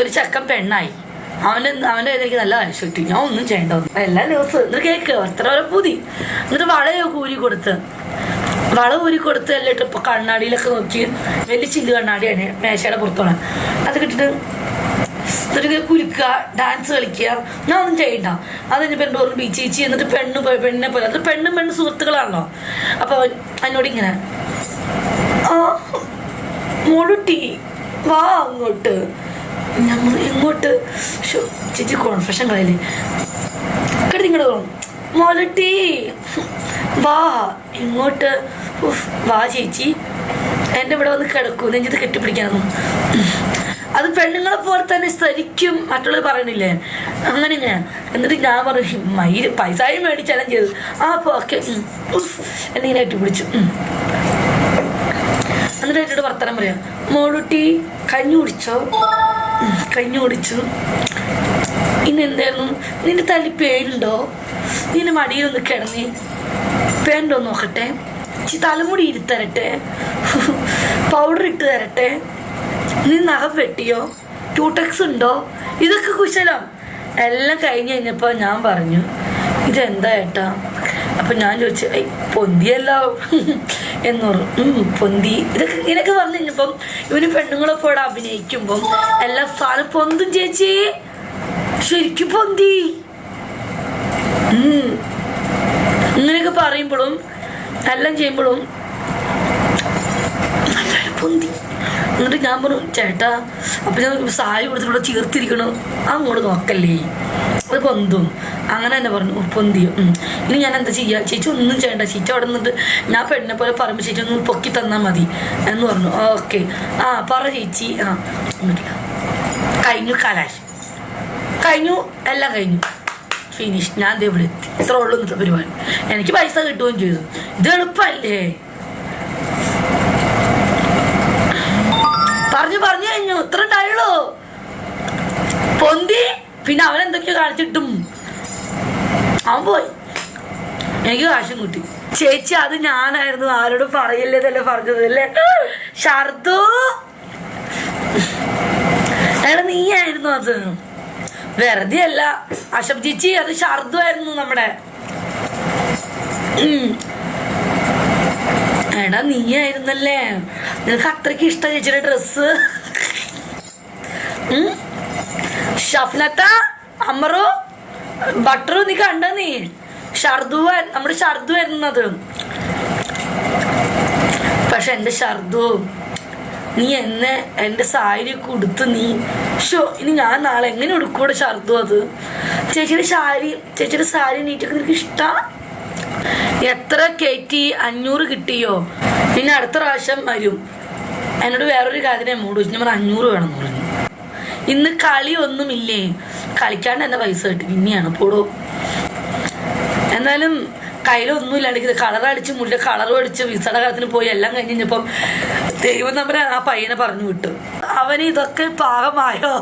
ഒരു ചക്കൻ പെണ്ണായി. അവന് കയ്യിൽ എനിക്ക് നല്ല ആവശ്യം കിട്ടി. ഞാൻ ഒന്നും ചെയ്യണ്ട എല്ലാ ദിവസവും എന്നിട്ട് കേക്ക് വരെ പൂതി. എന്നിട്ട് വളയോ കൂരി കൊടുത്ത്. വള ഊരി കൊടുത്ത് എല്ലാം ഇട്ട് ഇപ്പൊ കണ്ണാടിയിലൊക്കെ നോക്കി. വലിയ ചില്ല് കണ്ണാടിയാണ്. മേശയുടെ പുറത്തോളം അത് കിട്ടിട്ട് എന്നിട്ട് ഡാൻസ് കളിക്കുക. ഞാൻ ഒന്നും ചെയ്യണ്ട. അത് കഴിഞ്ഞ് പെണ്ണ് പറഞ്ഞു ബീച്ച് ചേച്ചി എന്നിട്ട് പെണ്ണ് പെണ്ണിനെ പോലെ. അത് പെണ്ണും പെണ്ണ് സുഹൃത്തുക്കളാണല്ലോ. അപ്പോൾ എന്നോട് ഇങ്ങനെ ആ വാ അങ്ങോട്ട്. ഞങ്ങൾ ഇങ്ങോട്ട് ശോ, ചേച്ചി കോൺഫെഷൻ കളയില്ലേ? കിടത്തി ഇങ്ങോട്ട് മോലട്ടി. വാ ഇങ്ങോട്ട്. വാ ചേച്ചി. എന്റെ ഇവിടെ വന്ന് കിടക്കൂ. നെഞ്ചത് കെട്ടിപ്പിടിക്കാന്നു അത് പെണ്ണുങ്ങളെ പോലെ തന്നെ ശരിക്കും മറ്റുള്ളവർ പറയണില്ലേ? അങ്ങനെ ഇങ്ങനെ. എന്നിട്ട് ഞാൻ പറഞ്ഞു മയിൽ പൈസയും മേടിച്ചാലും ചെയ്തു. ആ അപ്പോൾ ഓക്കെ എന്നെ ഇങ്ങനെ കെട്ടിപ്പിടിച്ചു. എന്നിട്ട് എന്നോട് വർത്തനം പറയാം മോളുട്ടി കഞ്ഞി കുടിച്ചോ? കഞ്ഞി ഓടിച്ചു. ഇനി എന്തായിരുന്നു? നിന്റെ തല്ലി പേനുണ്ടോ നിന്റെ മടിയിലൊന്ന് കിടന്ന്. പേനുണ്ടോ നോക്കട്ടെ. ചി തലമുടി ഇരുത്തരട്ടെ പൗഡർ ഇട്ട് തരട്ടെ. നീ നഖം വെട്ടിയോ? ടൂടെക്സ് ഉണ്ടോ? ഇതൊക്കെ കുശലം. എല്ലാം കഴിഞ്ഞ് കഴിഞ്ഞപ്പോൾ ഞാൻ പറഞ്ഞു ഇതെന്താ ഏട്ടാ? അപ്പം ഞാൻ ചോദിച്ചു ഐ പൊന്തിയല്ലോ. എന്ന് പറഞ്ഞു. "ഉം, പൊന്തി. ഇതൊക്കെ ഇങ്ങനെയൊക്കെ പറഞ്ഞു കഴിഞ്ഞപ്പം ഇവന് പെണ്ണുങ്ങളൊക്കെ ഇവിടെ അഭിനയിക്കുമ്പം എല്ലാ സാധനം പൊന്തും ചേച്ചി. ശരിക്കും പൊന്തി. ഇങ്ങനെയൊക്കെ പറയുമ്പോഴും എല്ലാം ചെയ്യുമ്പോഴും പൊന്തി. എന്നിട്ട് ഞാൻ പറഞ്ഞു ചേട്ടാ അപ്പം ഞാൻ സാരി കൊടുത്തിട്ട് ചീർത്തിരിക്കണം. അങ്ങോട്ട് നോക്കല്ലേ. അത് പൊന്തും. അങ്ങനെ തന്നെ പറഞ്ഞു പൊന്തിയും ഇനി ഞാൻ എന്താ ചെയ്യുക ചേച്ചി ഒന്നും ചെയ്യണ്ട. ചേച്ചി അവിടെ നിന്നിട്ട് ഞാൻ പെണ്ണിനെ പോലെ പറയുമ്പോൾ ചേച്ചി ഒന്ന് പൊക്കി തന്നാൽ മതി. എന്ന് പറഞ്ഞു. ഓക്കെ. ആ പറ ചേച്ചി. ആ. എന്നിട്ട് കഴിഞ്ഞു കലാശ്. കഴിഞ്ഞു എല്ലാം കഴിഞ്ഞു. ഫിനിഷ് ഞാൻ ഇവിടെ എത്തി. ഇത്ര ഉള്ളൂ ഇന്നത്തെ പരിപാടി. എനിക്ക് പൈസ കിട്ടുകയും ചെയ്തു. ഇത് എളുപ്പമല്ലേ? പറഞ്ഞു പറഞ്ഞു കഴിഞ്ഞു. ഇത്ര ഉണ്ടായുള്ളൂ. പൊന്തി പിന്നെ അവൻ എന്തൊക്കെയോ കാണിച്ചിട്ടും അവൻ പോയി. എനിക്ക് കാശും കിട്ടി. ചേച്ചി അത് ഞാനായിരുന്നു. ആരോടും പറയല്ലേ എന്നല്ലേ പറഞ്ഞത് അല്ലേ? ഷർദു! എടാ നീയായിരുന്നു അത്. വെറുതെ അല്ല. അശബ് ചേച്ചി അത് ഷർദു ആയിരുന്നു നമ്മുടെ. ഉം. നീ ആയിരുന്നല്ലേ നിനക്ക് അത്രയ്ക്ക് ഇഷ്ടം ചേച്ചിയുടെ ഡ്രസ്സ്? ഷഫ്നത്ത അമറു ബട്ടറു നീ കണ്ട നീ? ഷർദു നമ്മുടെ ഷർദു വരുന്നത്. പക്ഷെ എന്റെ ഷർദു നീ എന്നെ എന്റെ സാരി കൊടുത്ത് നീ ഷോ ഇനി ഞാൻ നാളെ എങ്ങനെ ഉടുക്കൂടെ ഷർദു അത്? ചേച്ചിയുടെ സാരി ചേച്ചിയുടെ സാരി നീറ്റൊക്കെ നിനക്ക് ഇഷ്ടം? എത്ര കയറ്റി അഞ്ഞൂറ് കിട്ടിയോ? പിന്നെ അടുത്ത പ്രാവശ്യം വരും. എന്നോട് വേറൊരു കാര്യം മൂട് വെച്ചു പറഞ്ഞു അഞ്ഞൂറ് വേണം എന്ന് പറഞ്ഞു. ഇന്ന് കളി ഒന്നുമില്ലേ? കളിക്കാണ്ട് എന്നെ പൈസ കിട്ടി. പിന്നെയാണ് പോടോ. എന്നാലും കയ്യിലൊന്നും ഇത് കളർ അടിച്ച് മുല്ല കളർ അടിച്ച് വിസട കാലത്തിന് പോയി എല്ലാം കഴിഞ്ഞ് കഴിഞ്ഞപ്പം ദൈവം നമ്മുടെ ആ പയ്യനെ പറഞ്ഞു വിട്ടു. അവന് ഇതൊക്കെ പാകമായോ?